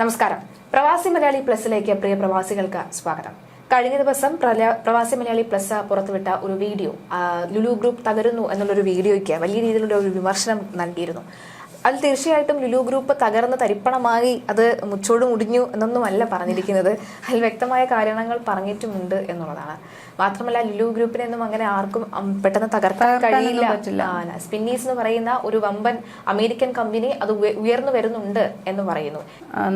നമസ്കാരം. പ്രവാസി മലയാളി പ്ലസിലേക്ക് പ്രിയ പ്രവാസികൾക്ക് സ്വാഗതം. കഴിഞ്ഞ ദിവസം പ്രവാസി മലയാളി പ്ലസ് പുറത്തുവിട്ട ഒരു വീഡിയോ ലുലു ഗ്രൂപ്പ് തകരുന്നു എന്നുള്ളൊരു വീഡിയോയ്ക്ക് വലിയ രീതിയിലുള്ള ഒരു വിമർശനം നൽകിയിരുന്നു. അതിൽ തീർച്ചയായിട്ടും ലുലു ഗ്രൂപ്പ് തകർന്ന് തരിപ്പണമായി അത് മുച്ചോട് മുടിഞ്ഞു എന്നൊന്നുമല്ല പറഞ്ഞിരിക്കുന്നത്. അതിൽ വ്യക്തമായ കാരണങ്ങൾ പറഞ്ഞിട്ടുമുണ്ട് എന്നുള്ളതാണ്. മാത്രമല്ല ലുലു ഗ്രൂപ്പിനെന്നും അങ്ങനെ ആർക്കും പെട്ടെന്ന് തകർക്കാൻ കഴിയില്ല. സ്പിന്നീസ് എന്ന് പറയുന്ന ഒരു വമ്പൻ അമേരിക്കൻ കമ്പനി അത് ഉയർന്നു വരുന്നുണ്ട് എന്ന് പറയുന്നു.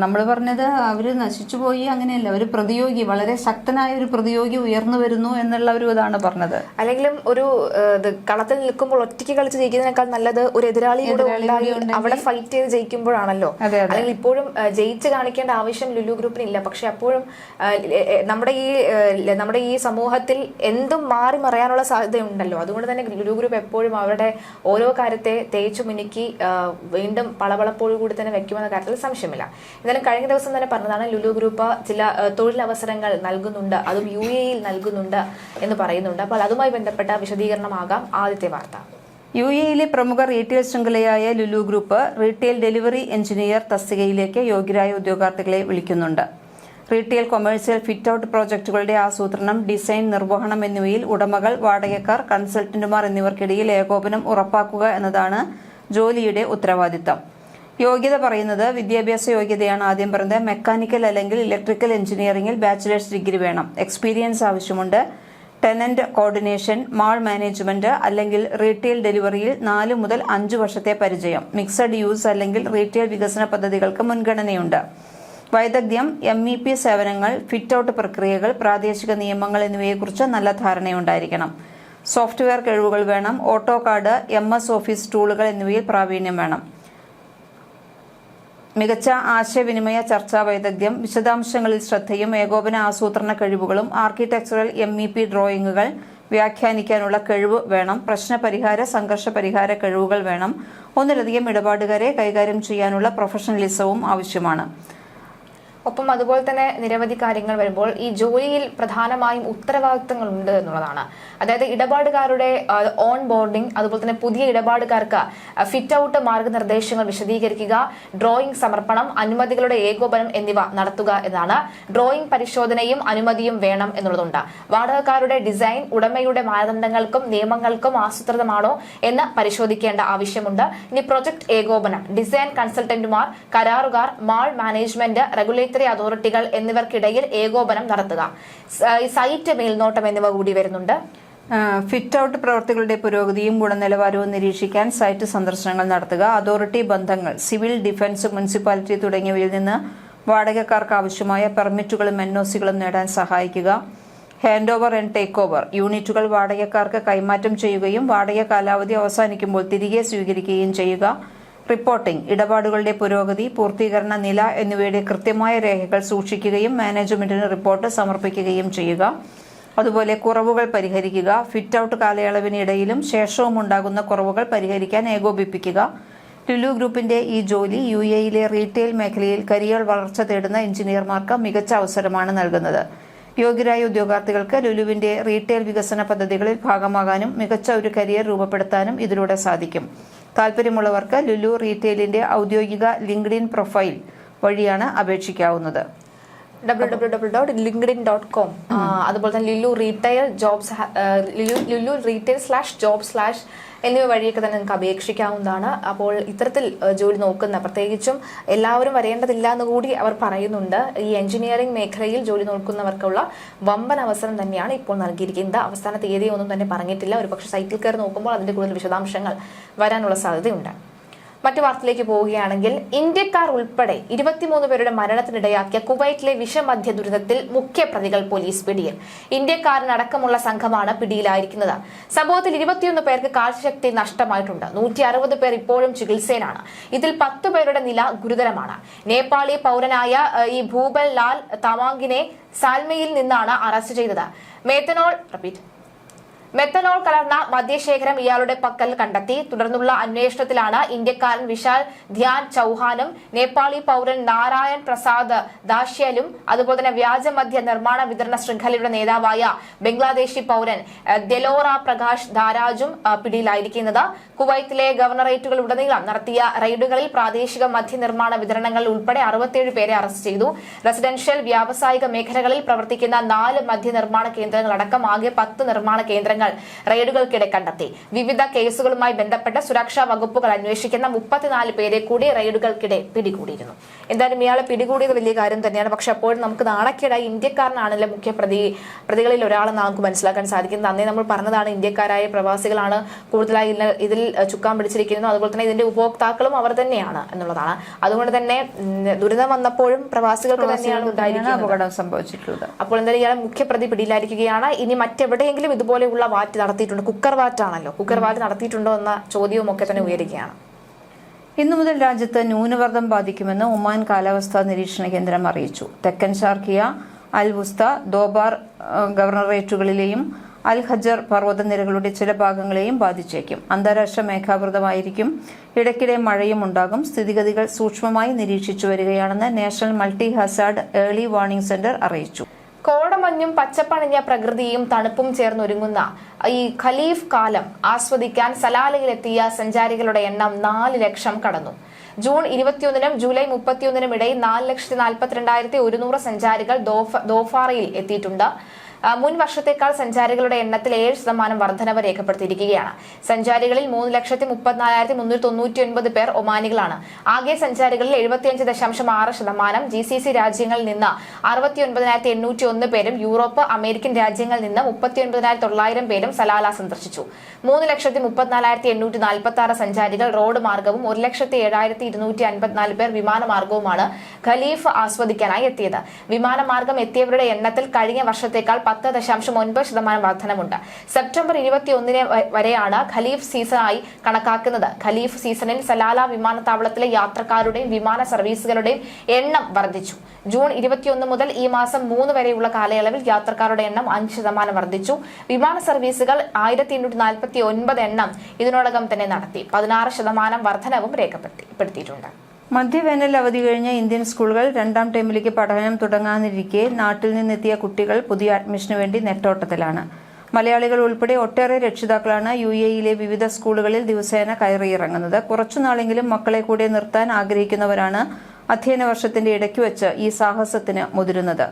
നമ്മൾ പറഞ്ഞത് അവർ നശിച്ചു പോയി അങ്ങനെയല്ല. ഒരു പ്രതിയോഗി വളരെ ശക്തനായ ഒരു പ്രതിയോഗി ഉയർന്നു വരുന്നു എന്നുള്ള ഒരു ഇതാണ് പറഞ്ഞത്. അല്ലെങ്കിലും ഒരു കളത്തിൽ നിൽക്കുമ്പോൾ ഒറ്റയ്ക്ക് കളിച്ച് ജയിക്കുന്നതിനേക്കാൾ നല്ലത് ഒരു എതിരാളി കൂടെ എതിരാളി ഉണ്ടായി കൂടി അവിടെ ഫൈറ്റ് ചെയ്ത് ജയിക്കുമ്പോഴാണല്ലോ. അല്ലെങ്കിൽ ഇപ്പോഴും ജയിച്ച് കാണിക്കേണ്ട ആവശ്യം ലുലു ഗ്രൂപ്പിന് ഇല്ല പക്ഷെ അപ്പോഴും നമ്മുടെ ഈ നമ്മുടെ ഈ സമൂഹത്തിൽ എന്തും മാറി മറയാനുള്ള സാധ്യതയുണ്ടല്ലോ. അതുകൊണ്ട് തന്നെ ലുലു ഗ്രൂപ്പ് എപ്പോഴും അവരുടെ ഓരോ കാര്യത്തെ തേച്ചു മുനുക്കി വീണ്ടും പളപളപ്പോടു കൂടി തന്നെ വെക്കുമെന്ന കാര്യത്തിൽ സംശയമില്ല. എന്നാലും കഴിഞ്ഞ ദിവസം തന്നെ പറഞ്ഞതാണ് ലുലു ഗ്രൂപ്പ് ചില തൊഴിലവസരങ്ങൾ നൽകുന്നുണ്ട്. അതും യു എയിൽ നൽകുന്നുണ്ട് എന്ന് പറയുന്നുണ്ട്. അപ്പോൾ അതുമായി ബന്ധപ്പെട്ട വിശദീകരണമാകാം ആദ്യത്തെ വാർത്ത. യു എയിലെ പ്രമുഖ retail ശൃംഖലയായ Lulu group retail delivery engineer തസ്തികയിലേക്ക് യോഗ്യരായ ഉദ്യോഗാർത്ഥികളെ വിളിക്കുന്നുണ്ട്. റീറ്റെയിൽ കൊമേഴ്സ്യൽ ഫിറ്റ് ഔട്ട് പ്രോജക്റ്റുകളുടെ ആസൂത്രണം ഡിസൈൻ നിർവഹണം എന്നിവയിൽ ഉടമകൾ വാടകക്കാർ കൺസൾട്ടന്റുമാർ എന്നിവർക്കിടയിൽ ഏകോപനം ഉറപ്പാക്കുക എന്നതാണ് ജോലിയുടെ ഉത്തരവാദിത്തം. യോഗ്യത പറയുന്നത് വിദ്യാഭ്യാസ യോഗ്യതയാണ്. ആദ്യം പറഞ്ഞത് മെക്കാനിക്കൽ അല്ലെങ്കിൽ ഇലക്ട്രിക്കൽ എഞ്ചിനീയറിംഗിൽ ബാച്ചിലേഴ്സ് ഡിഗ്രി വേണം. എക്സ്പീരിയൻസ് ആവശ്യമുണ്ട്. ടെനന്റ് കോർഡിനേഷൻ മാൾ മാനേജ്മെന്റ് അല്ലെങ്കിൽ റീറ്റെയിൽ ഡെലിവറിയിൽ നാല് മുതൽ അഞ്ച് വർഷത്തെ പരിചയം മിക്സഡ് യൂസ് അല്ലെങ്കിൽ റീറ്റെയിൽ വികസന പദ്ധതികൾക്ക് മുൻഗണനയുണ്ട്. വൈദഗ്ധ്യം എം ഇ പി സേവനങ്ങൾ ഫിറ്റ് ഔട്ട് പ്രക്രിയകൾ പ്രാദേശിക നിയമങ്ങൾ എന്നിവയെക്കുറിച്ച് നല്ല ധാരണയുണ്ടായിരിക്കണം. സോഫ്റ്റ്വെയർ കഴിവുകൾ വേണം AutoCAD M S office ടൂളുകൾ എന്നിവയിൽ പ്രാവീണ്യം വേണം. മികച്ച ആശയവിനിമയ ചർച്ചാ വൈദഗ്ധ്യം വിശദാംശങ്ങളിൽ ശ്രദ്ധയും ഏകോപന ആസൂത്രണ കഴിവുകളും ആർക്കിടെക്ചറൽ എം ഇ പി ഡ്രോയിങ്ങുകൾ വ്യാഖ്യാനിക്കാനുള്ള കഴിവ് വേണം പ്രശ്നപരിഹാര സംഘർഷ പരിഹാര കഴിവുകൾ വേണം. ഒന്നിലധികം ഇടപാടുകാരെ കൈകാര്യം ചെയ്യാനുള്ള പ്രൊഫഷണലിസവും ആവശ്യമാണ്. ഒപ്പം അതുപോലെ തന്നെ നിരവധി കാര്യങ്ങൾ വരുമ്പോൾ ഈ ജോലിയിൽ പ്രധാനമായും ഉത്തരവാദിത്തങ്ങൾ ഉണ്ട് എന്നുള്ളതാണ്. അതായത് ഇടപാടുകാരുടെ ഓൺ ബോർഡിംഗ് അതുപോലെ തന്നെ പുതിയ ഇടപാടുകാർക്ക് ഫിറ്റ് ഔട്ട് മാർഗനിർദ്ദേശങ്ങൾ വിശദീകരിക്കുക ഡ്രോയിംഗ് സമർപ്പണം അനുമതികളുടെ ഏകോപനം എന്നിവ നടത്തുക എന്നാണ് ഡ്രോയിംഗ് പരിശോധനയും അനുമതിയും വേണം എന്നുള്ളതുണ്ട്. വാടകക്കാരുടെ ഡിസൈൻ ഉടമയുടെ മാനദണ്ഡങ്ങൾക്കും നിയമങ്ങൾക്കും ആസൂത്രിതമാണോ എന്ന് പരിശോധിക്കേണ്ട ആവശ്യമുണ്ട്. ഇനി പ്രൊജക്ട് ഏകോപനം. ഡിസൈൻ കൺസൾട്ടന്റുമാർ കരാറുകാർ മാൾ മാനേജ്മെന്റ് റെഗുലേറ്ററി അതോറിറ്റികൾ എന്നിവർക്കിടയിൽ ഏകോപനം നടത്തുക. സൈറ്റ് മേൽനോട്ടം എന്നിവ കൂടി വരുന്നുണ്ട്. ഫിറ്റ് ഔട്ട് പ്രവൃത്തികളുടെ പുരോഗതിയും ഗുണനിലവാരവും നിരീക്ഷിക്കാൻ സൈറ്റ് സന്ദർശനങ്ങൾ നടത്തുക. അതോറിറ്റി ബന്ധങ്ങൾ സിവിൽ ഡിഫൻസ് മുനിസിപ്പാലിറ്റി തുടങ്ങിയവയിൽ നിന്ന് വാടകക്കാർക്ക് ആവശ്യമായ പെർമിറ്റുകളും എൻഒസികളും നേടാൻ സഹായിക്കുക. Hand over and take over യൂണിറ്റുകൾ വാടകക്കാർക്ക് കൈമാറ്റം ചെയ്യുകയും വാടക കാലാവധി അവസാനിക്കുമ്പോൾ തിരികെ സ്വീകരിക്കുകയും ചെയ്യുക. റിപ്പോർട്ടിംഗ്. ഇടപാടുകളുടെ പുരോഗതി പൂർത്തീകരണ നില എന്നിവയുടെ കൃത്യമായ രേഖകൾ സൂക്ഷിക്കുകയും മാനേജ്മെന്റിന് റിപ്പോർട്ട് സമർപ്പിക്കുകയും ചെയ്യുക. അതുപോലെ കുറവുകൾ പരിഹരിക്കുക ഫിറ്റ് ഔട്ട് കാലയളവിനിടയിലും ശേഷവും ഉണ്ടാകുന്ന കുറവുകൾ പരിഹരിക്കാൻ ഏകോപിപ്പിക്കുക. ലുലു ഗ്രൂപ്പിന്റെ ഈ ജോലി യു എയിലെ റീറ്റെയിൽ മേഖലയിൽ കരിയർ വളർച്ച തേടുന്ന എഞ്ചിനീയർമാർക്ക് മികച്ച അവസരമാണ് നൽകുന്നത്. യോഗ്യരായ ഉദ്യോഗാർത്ഥികൾക്ക് ലുലുവിന്റെ റീറ്റെയിൽ വികസന പദ്ധതികളിൽ ഭാഗമാകാനും മികച്ച ഒരു കരിയർ രൂപപ്പെടുത്താനും ഇതിലൂടെ സാധിക്കും. താല്പര്യമുള്ളവർക്ക് ലുലു റീറ്റെയിലിന്റെ ഔദ്യോഗിക ലിങ്ക്ഡിൻ പ്രൊഫൈൽ വഴിയാണ് അപേക്ഷിക്കാവുന്നത്. W W W dot LinkedIn dot com അതുപോലെ തന്നെ Lulu retail jobs Lulu Lulu retail slash job slash എന്നിവ വഴിയൊക്കെ തന്നെ നിങ്ങൾക്ക് അപേക്ഷിക്കാവുന്നതാണ്. അപ്പോൾ ഇത്തരത്തിൽ ജോലി നോക്കുന്ന പ്രത്യേകിച്ചും എല്ലാവരും വരേണ്ടതില്ല എന്ന് കൂടി അവർ പറയുന്നുണ്ട്. ഈ എഞ്ചിനീയറിംഗ് മേഖലയിൽ ജോലി നോക്കുന്നവർക്കുള്ള വമ്പൻ അവസരം തന്നെയാണ് ഇപ്പോൾ നൽകിയിരിക്കുന്നത്. അവസാന തീയതി ഒന്നും തന്നെ പറഞ്ഞിട്ടില്ല. ഒരു പക്ഷേ സൈറ്റിൽ കയറി നോക്കുമ്പോൾ അതിന്റെ കൂടുതൽ വിശദാംശങ്ങൾ വരാനുള്ള സാധ്യതയുണ്ട്. മറ്റു വാർത്തയിലേക്ക് പോവുകയാണെങ്കിൽ ഇന്ത്യക്കാർ ഉൾപ്പെടെ ഇരുപത്തിമൂന്ന് പേരുടെ മരണത്തിനിടയാക്കിയ കുവൈറ്റിലെ വിഷമദ്യ ദുരിതത്തിൽ മുഖ്യ പ്രതികൾ പോലീസ് പിടിയിൽ. ഇന്ത്യക്കാരനടക്കമുള്ള സംഘമാണ് പിടിയിലായിരിക്കുന്നത്. സംഭവത്തിൽ ഇരുപത്തിയൊന്ന് പേർക്ക് കാഴ്ചശക്തി നഷ്ടമായിട്ടുണ്ട്. നൂറ്റി അറുപത് പേർ ഇപ്പോഴും ചികിത്സയിലാണ്. ഇതിൽ പത്ത് പേരുടെ നില ഗുരുതരമാണ്. നേപ്പാളി പൗരനായ ഈ ഭൂപൽ ലാൽ തവാങ്കിനെ സാൽമയിൽ നിന്നാണ് അറസ്റ്റ് ചെയ്തത്. മേത്തനോൾ റിപ്പീറ്റ്. മെത്തനോൾ കലർന്ന മദ്യശേഖരം ഇയാളുടെ പക്കൽ കണ്ടെത്തി. തുടർന്നുള്ള അന്വേഷണത്തിലാണ് ഇന്ത്യക്കാരൻ വിശാൽ ധ്യാൻ ചൌഹാനും നേപ്പാളി പൌരൻ നാരായൺ പ്രസാദ് ദാഷ്യലും അതുപോലെ തന്നെ വ്യാജമദ്യ നിർമ്മാണ വിതരണ ശൃംഖലയുടെ നേതാവായ ബംഗ്ലാദേശി പൌരൻ ദെലോറ പ്രകാശ് ധാരാജും പിടിയിലായിരിക്കുന്നത്. കുവൈത്തിലെ ഗവർണറേറ്റുകൾ ഉടനീളം നടത്തിയ റെയ്ഡുകളിൽ പ്രാദേശിക മദ്യനിർമ്മാണ വിതരണങ്ങൾ ഉൾപ്പെടെ അറുപത്തിയേഴ് പേരെ അറസ്റ്റ് ചെയ്തു. റെസിഡൻഷ്യൽ വ്യാവസായിക മേഖലകളിൽ പ്രവർത്തിക്കുന്ന നാല് മദ്യനിർമ്മാണ കേന്ദ്രങ്ങളടക്കം ആകെ പത്ത് നിർമ്മാണ കേന്ദ്രങ്ങൾ റെയ്ഡുകൾക്കിടെ കണ്ടെത്തി. വിവിധ കേസുകളുമായി ബന്ധപ്പെട്ട സുരക്ഷാ വകുപ്പുകൾ അന്വേഷിക്കുന്ന മുപ്പത്തിനാല് പേരെ കൂടി റെയ്ഡുകൾക്കിടെ പിടികൂടിയിരുന്നു. എന്തായാലും ഇയാളെ പിടികൂടിയത് വലിയ കാര്യം തന്നെയാണ്. പക്ഷെ അപ്പോഴും നമുക്ക് നാണക്കേടായി ഇന്ത്യക്കാരനാണല്ലോ മുഖ്യ പ്രതി പ്രതികളിൽ ഒരാളെന്ന് നമുക്ക് മനസ്സിലാക്കാൻ സാധിക്കുന്നത് അന്നേ നമ്മൾ പറഞ്ഞതാണ് ഇന്ത്യക്കാരായ പ്രവാസികളാണ് കൂടുതലായി ഇതിൽ- ചുക്കാൻ പിടിച്ചിരിക്കുന്നത്. അതുപോലെ തന്നെ ഇതിന്റെ ഉപഭോക്താക്കളും അവർ തന്നെയാണ് എന്നുള്ളതാണ്. അതുകൊണ്ട് തന്നെ ദുരിതം വന്നപ്പോഴും പ്രവാസികൾക്ക് തന്നെയാണ് തന്നെയാണ് ഉണ്ടായിരിക്കുന്നത്. അപകടം സംഭവിച്ചിട്ടുള്ളത്. അപ്പോൾ എന്തായാലും ഇയാളെ മുഖ്യപ്രതി പിടിയിലായിരിക്കുകയാണ്. ഇനി മറ്റെവിടെയെങ്കിലും ഇതുപോലെയുള്ള വാറ്റ് നടത്തിയിട്ടുണ്ട്. കുക്കർ വാറ്റാണല്ലോ കുക്കർ വാറ്റ് നടത്തിയിട്ടുണ്ടോ എന്ന ചോദ്യവും ഒക്കെ തന്നെ ഉയരുകയാണ്. ഇന്നു മുതൽ രാജ്യത്ത് ന്യൂനമർദ്ദം ബാധിക്കുമെന്ന് ഒമാൻ കാലാവസ്ഥാ നിരീക്ഷണ കേന്ദ്രം അറിയിച്ചു. തെക്കൻ ഷാർക്കിയ അൽ വുസ്ത ദോബാർ ഗവർണറേറ്റുകളിലെയും അൽ ഹജർ പർവതനിരകളുടെ ചില ഭാഗങ്ങളെയും ബാധിച്ചേക്കും. അന്താരാഷ്ട്ര മേഘാവൃതമായിരിക്കും. ഇടയ്ക്കിടെ മഴയും ഉണ്ടാകും. സ്ഥിതിഗതികൾ സൂക്ഷ്മമായി നിരീക്ഷിച്ചു വരികയാണെന്ന് national multi hazard early warning centre അറിയിച്ചു. കോടമഞ്ഞും പച്ചപ്പണിഞ്ഞ പ്രകൃതിയും തണുപ്പും ചേർന്നൊരുങ്ങുന്ന ഈ ഖലീഫ് കാലം ആസ്വദിക്കാൻ സലാലയിലെത്തിയ സഞ്ചാരികളുടെ എണ്ണം നാല് ലക്ഷം കടന്നു. ജൂൺ ഇരുപത്തിയൊന്നിനും ജൂലൈ മുപ്പത്തിയൊന്നിനും ഇടയിൽ നാല് ലക്ഷത്തി നാൽപ്പത്തിരണ്ടായിരത്തി ഒരുന്നൂറ് സഞ്ചാരികൾ ദോഫ- ദോഫാറയിൽ എത്തിയിട്ടുണ്ട്. മുൻ വർഷത്തേക്കാൾ സഞ്ചാരികളുടെ എണ്ണത്തിൽ ഏഴ് ശതമാനം വർധനവ് രേഖപ്പെടുത്തിയിരിക്കുകയാണ്. സഞ്ചാരികളിൽ മൂന്ന് ലക്ഷത്തി മുപ്പത്തിനാലായിരത്തി മുന്നൂറ്റി തൊണ്ണൂറ്റി ഒൻപത് പേർ ഒമാനികളാണ്. ആകെ സഞ്ചാരികളിൽ എഴുപത്തിയഞ്ച് ദശാംശം ആറ് ശതമാനം ജി സി സി രാജ്യങ്ങളിൽ നിന്ന് അറുപത്തി ഒൻപതിനായിരത്തി എണ്ണൂറ്റി ഒന്ന് പേരും യൂറോപ്പ് അമേരിക്കൻ രാജ്യങ്ങളിൽ നിന്ന് മുപ്പത്തി ഒൻപതിനായിരത്തി തൊള്ളായിരം പേരും സലാല സന്ദർശിച്ചു. മൂന്ന് ലക്ഷത്തി മുപ്പത്തിനാലായിരത്തി എണ്ണൂറ്റി നാൽപ്പത്തി ആറ് സഞ്ചാരികൾ റോഡ് മാർഗവും ഒരു ലക്ഷത്തി ഏഴായിരത്തി ഇരുന്നൂറ്റി അൻപത്തിനാല് പേർ വിമാനമാർഗവുമാണ് ഖലീഫ് ആസ്വദിക്കാനായി എത്തിയത്. വിമാനമാർഗം എത്തിയവരുടെ എണ്ണത്തിൽ കഴിഞ്ഞ വർഷത്തേക്കാൾ പത്ത് ദശാംശം ഒൻപത് ശതമാനം വർധനമുണ്ട്. സെപ്റ്റംബർ ഇരുപത്തി ഒന്നിന് വരെയാണ് ഖലീഫ് സീസണായി കണക്കാക്കുന്നത്. ഖലീഫ് സീസണിൽ സലാല വിമാനത്താവളത്തിലെ യാത്രക്കാരുടെയും വിമാന സർവീസുകളുടെയും എണ്ണം വർദ്ധിച്ചു. ജൂൺ ഇരുപത്തിയൊന്ന് മുതൽ ഈ മാസം മൂന്ന് വരെയുള്ള കാലയളവിൽ യാത്രക്കാരുടെ എണ്ണം അഞ്ച് ശതമാനം വർദ്ധിച്ചു. വിമാന സർവീസുകൾ ആയിരത്തി എണ്ണൂറ്റി നാൽപ്പത്തി ഒൻപത് എണ്ണം ഇതിനോടകം തന്നെ നടത്തി. പതിനാറ് ശതമാനം വർധനവും രേഖപ്പെടുത്തിയിട്ടുണ്ട് മധ്യവേനൽ അവധി കഴിഞ്ഞ ഇന്ത്യൻ സ്കൂളുകൾ രണ്ടാം ടൈമിലേക്ക് പഠനം തുടങ്ങാനിരിക്കെ നാട്ടിൽ നിന്നെത്തിയ കുട്ടികൾ പുതിയ അഡ്മിഷനു വേണ്ടി നെട്ടോട്ടത്തിലാണ്. മലയാളികൾ ഉൾപ്പെടെ ഒട്ടേറെ രക്ഷിതാക്കളാണ് യു എയിലെ വിവിധ സ്കൂളുകളിൽ ദിവസേന കയറിയിറങ്ങുന്നത്. കുറച്ചുനാളെങ്കിലും മക്കളെ കൂടെ നിർത്താൻ ആഗ്രഹിക്കുന്നവരാണ് അധ്യയന വർഷത്തിന്റെ ഇടയ്ക്ക് വെച്ച് ഈ സാഹസത്തിന് മുതിരുന്നത്.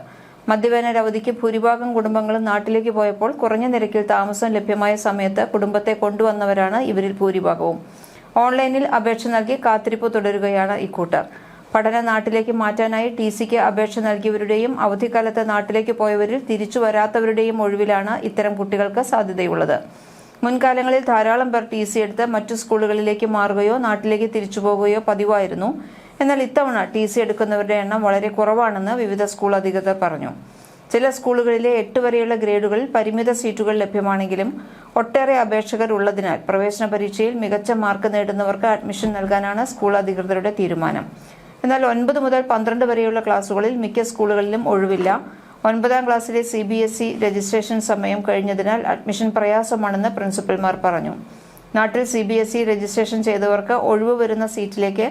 മധ്യവേനൽ അവധിക്ക് ഭൂരിഭാഗം കുടുംബങ്ങളും നാട്ടിലേക്ക് പോയപ്പോൾ കുറഞ്ഞ നിരക്കിൽ താമസം ലഭ്യമായ സമയത്ത് കുടുംബത്തെ കൊണ്ടുവന്നവരാണ് ഇവരിൽ ഭൂരിഭാഗവും. ഓൺലൈനിൽ അപേക്ഷ നൽകി കാത്തിരിപ്പ് തുടരുകയാണ് ഇക്കൂട്ടർ പഠന നാട്ടിലേക്ക് മാറ്റാനായി ടി സിക്ക് അപേക്ഷ നൽകിയവരുടെയും അവധിക്കാലത്ത് നാട്ടിലേക്ക് പോയവരിൽ തിരിച്ചു വരാത്തവരുടെയും ഒഴിവിലാണ് ഇത്തരം കുട്ടികൾക്ക് സാധ്യതയുള്ളത്. മുൻകാലങ്ങളിൽ ധാരാളം പേർ ടി സി എടുത്ത് മറ്റു സ്കൂളുകളിലേക്ക് മാറുകയോ നാട്ടിലേക്ക് തിരിച്ചു പോകുകയോ പതിവായിരുന്നു. എന്നാൽ ഇത്തവണ ടി സി എടുക്കുന്നവരുടെ എണ്ണം വളരെ കുറവാണെന്ന് വിവിധ സ്കൂൾ അധികൃതർ പറഞ്ഞു. ചില സ്കൂളുകളിലെ എട്ട് വരെയുള്ള ഗ്രേഡുകളിൽ പരിമിത സീറ്റുകൾ ലഭ്യമാണെങ്കിലും ഒട്ടേറെ അപേക്ഷകർ ഉള്ളതിനാൽ പ്രവേശന പരീക്ഷയിൽ മികച്ച മാർക്ക് നേടുന്നവർക്ക് അഡ്മിഷൻ നൽകാനാണ് സ്കൂൾ അധികൃതരുടെ തീരുമാനം. എന്നാൽ ഒൻപത് മുതൽ പന്ത്രണ്ട് വരെയുള്ള ക്ലാസുകളിൽ മിക്ക സ്കൂളുകളിലും ഒഴിവില്ല. ഒൻപതാം ക്ലാസ്സിലെ C B S E registration സമയം കഴിഞ്ഞതിനാൽ അഡ്മിഷൻ പ്രയാസമാണെന്ന് പ്രിൻസിപ്പൽമാർ പറഞ്ഞു. നാട്ടിൽ C B S E registration ചെയ്തവർക്ക് ഒഴിവ് വരുന്ന സീറ്റിലേക്ക്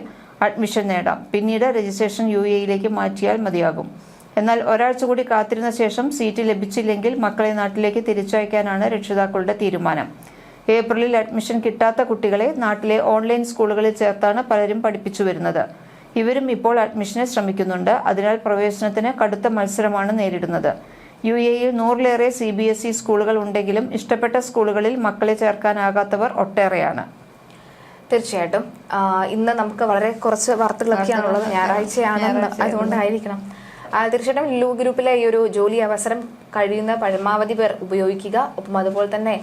അഡ്മിഷൻ നേടാം. പിന്നീട് രജിസ്ട്രേഷൻ യു എയിലേക്ക് മാറ്റിയാൽ മതിയാകും. എന്നാൽ ഒരാഴ്ച കൂടി കാത്തിരുന്ന ശേഷം സീറ്റ് ലഭിച്ചില്ലെങ്കിൽ മക്കളെ നാട്ടിലേക്ക് തിരിച്ചയക്കാനാണ് രക്ഷിതാക്കളുടെ തീരുമാനം. ഏപ്രിലിൽ അഡ്മിഷൻ കിട്ടാത്ത കുട്ടികളെ നാട്ടിലെ ഓൺലൈൻ സ്കൂളുകളിൽ ചേർത്താണ് പലരും പഠിപ്പിച്ചു വരുന്നത്. ഇവരും ഇപ്പോൾ അഡ്മിഷന് ശ്രമിക്കുന്നുണ്ട്. അതിനാൽ പ്രവേശനത്തിന് കടുത്ത മത്സരമാണ് നേരിടുന്നത്. യു എയിൽ നൂറിലേറെ സി ബി എസ് ഇ സ്കൂളുകൾ ഉണ്ടെങ്കിലും ഇഷ്ടപ്പെട്ട സ്കൂളുകളിൽ മക്കളെ ചേർക്കാനാകാത്തവർ ഒട്ടേറെയാണ്. തീർച്ചയായിട്ടും. ഇന്ന് നമുക്ക് വളരെ കുറച്ച് വാർത്തകളൊക്കെയാണുള്ളത്. ഞായറാഴ്ചയാണ് അതുകൊണ്ടായിരിക്കണം. തീർച്ചയായിട്ടും ലു ഗ്രൂപ്പിലെ ഈ ഒരു ജോലി അവസരം കഴിയുന്ന പരമാവധി പേർ ഉപയോഗിക്കുക. ഒപ്പം അതുപോലെ തന്നെ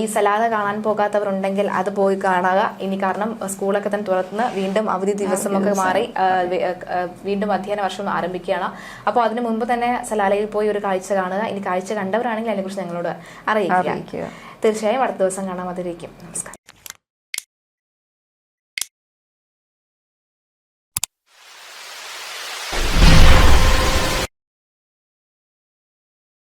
ഈ സലാദ കാണാൻ പോകാത്തവരുണ്ടെങ്കിൽ അത് പോയി കാണുക. ഇനി കാരണം സ്കൂളൊക്കെ തന്നെ തുറന്ന് വീണ്ടും അവധി ദിവസമൊക്കെ മാറി വീണ്ടും അധ്യയന വർഷം ആരംഭിക്കുകയാണ്. അപ്പോൾ അതിനു മുമ്പ് തന്നെ സലാലയിൽ പോയി ഒരു കാഴ്ച കാണുക. ഇനി കാഴ്ച കണ്ടവരാണെങ്കിൽ അതിനെക്കുറിച്ച് ഞങ്ങളോട് അറിയിക്കുക. അറിയിക്കുക. തീർച്ചയായും അടുത്ത ദിവസം കാണാൻ അതിരിക്കും നമസ്കാരം.